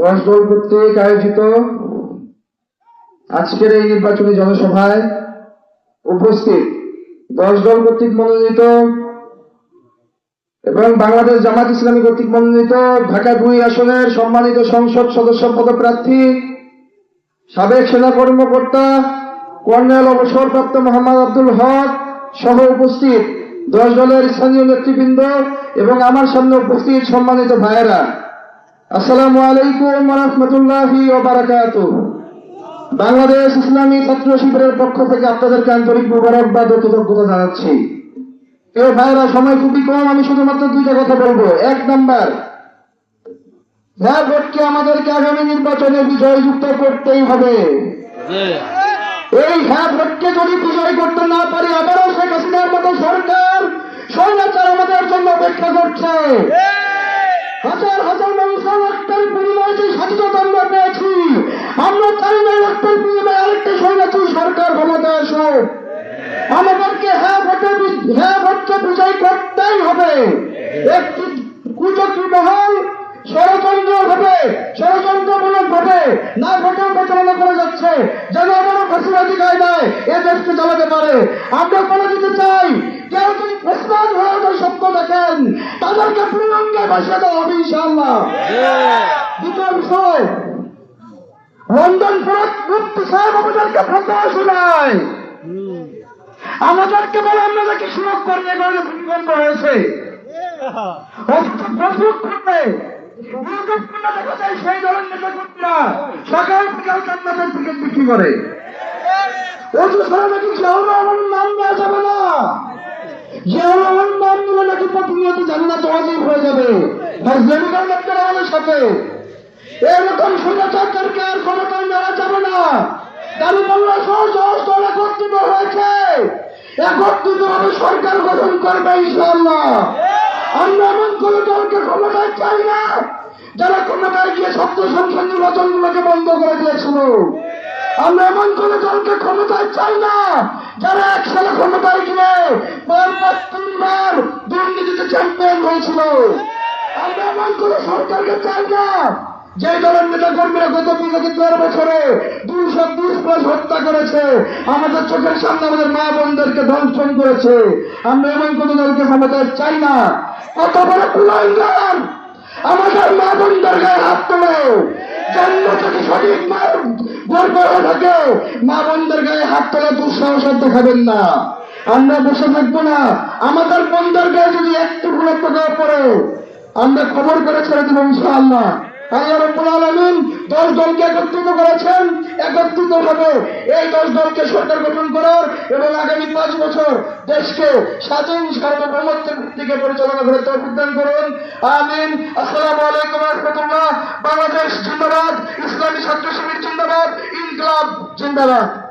দশ দল কর্তৃক আয়োজিত। আজকের এই নির্বাচনী জনসভায় উপস্থিত দশ দল কর্তৃক মনোনীত এবং বাংলাদেশ জামাত ইসলামী কর্তৃক মনোনীত ঢাকা দুই আসনের সম্মানিত সংসদ সদস্য পদপ্রার্থী, সাবেক সেনা কর্মকর্তা, কর্নেল অবসরপ্রাপ্ত মোহাম্মদ আব্দুল হক সহ উপস্থিত দশ দলের স্থানীয় নেতৃবৃন্দ এবং আমার সামনে উপস্থিত সম্মানিত ভাইয়েরা। আসসালামু আলাইকুম রহমতুল্লাহি বারাকাত বাংলাদেশ ইসলামী ছাত্র শিবিরের পক্ষ থেকে আপনাদেরকে আন্তরিক মুবারকবাদ ও কৃতজ্ঞতা জানাচ্ছি। এ ভাইয়েরা সময় খুবই কম আমি শুধুমাত্র দুইটা কথা বলব। এক নাম্বার হ্যাঁ ভোটকে আমাদেরকে আগামী নির্বাচনে বিজয়যুক্ত করতেই হবে। এই হ্যাঁ ভোটকে যদি বিজয় করতে না পারি আবারও শেখ হাসিনার মতো সরকার স্বৈরাচার আমাদের জন্য অপেক্ষা করছে। হাজার হাজার মানুষের রক্তের বিনিময়ে যে স্বাধীনতা আমরা পেয়েছি। আমরা চাই না রক্তের বিনিময়ে আরেকটা স্বৈরাচার সরকার ক্ষমতা আসুক। আমাদেরকে হ্যাঁ ভোটে হ্যাঁ ভোটকে বিজয় করতেই হবে। একটি কুচক্রী মহল ষড়যন্ত্র হবে ষড়যন্ত্রমূলক ভাবে না ভোটেও প্রচারণা করে যাচ্ছে। যেন আবারও ফাঁসিবাদী কায়দায় এ দেশকে চালাতে পারে। আমরা বলে দিতে চাই কেউ যদি হয়ে ওঠে সত্য দেখেন তাদেরকে পূর্ণাঙ্গে বসে দেওয়া হবে ইনশাআল্লাহ দ্বিতীয় বিষয় লন্ডন ফেরত মুক্তি সাহেব আমাদেরকে ফতোয়া শোনায়। আমাদেরকে বলে আমরা নাকি সুযোগ করে ভূমিকম্প হয়েছে ফেসবুক করবে সেই দলের নেতা কর্মীরা আর আমাদের সাথে। এরকম স্বৈরাচারদেরকে আর ক্ষমতায় নেওয়া যাবে না। সহ সহজ একত্রিত হয়েছে। একত্রিত ভাবে সরকার গঠন করবে ইনশাআল্লাহ। আমরা এমন কোন দলকে ক্ষমতায় চাই না যারা গিয়ে সত্য সংসদ নির্বাচন গুলোকে বন্ধ করে দিয়েছিল। আমরা এমন কোন দলকে ক্ষমতায় চাই না, যারা একসাথে ক্ষমতায় গিয়ে বারবার তিনবার দুর্নীতিতে চ্যাম্পিয়ন হয়েছিল। আমরা এমন কোন সরকারকে চাই না, যে দলের নেতা কর্মীরা গত বিগত দেড় বছরে দুশো বিশ প্লাস হত্যা করেছে। আমাদের চোখের সামনে আমাদের মা বোনদেরকে ধ্বংসন করেছে। আমরা এমন কোন দলকে ক্ষমতায় চাই না। কত বড় কুলাঙ্গার আমাদের মা বোনদের গায়ে হাত তোলে দুঃসাহস দেখাবেন না। আমরা বসে থাকব না। আমাদের বন্ধের গায়ে যদি একটু গুরুত্ব পড়ে, আমরা খবর করে ছেড়ে দেবো ইনশাআল্লাহ। দশ দলকে একত্রিত করেছেন। একত্রিত ভাবে এই দশ দলকে সরকার গঠন করার এবং আগামী পাঁচ বছর দেশকে স্বাধীন, সার্বভৌমত্বের দিকে পরিচালনা করে তৌফিক করুন। আমিন। আসসালামু আলাইকুম রহমতুল্লাহ। বাংলাদেশ জিন্দাবাদ। ইসলামী ছাত্র শিবির জিন্দাবাদ। ইনকলাব জিন্দাবাদ।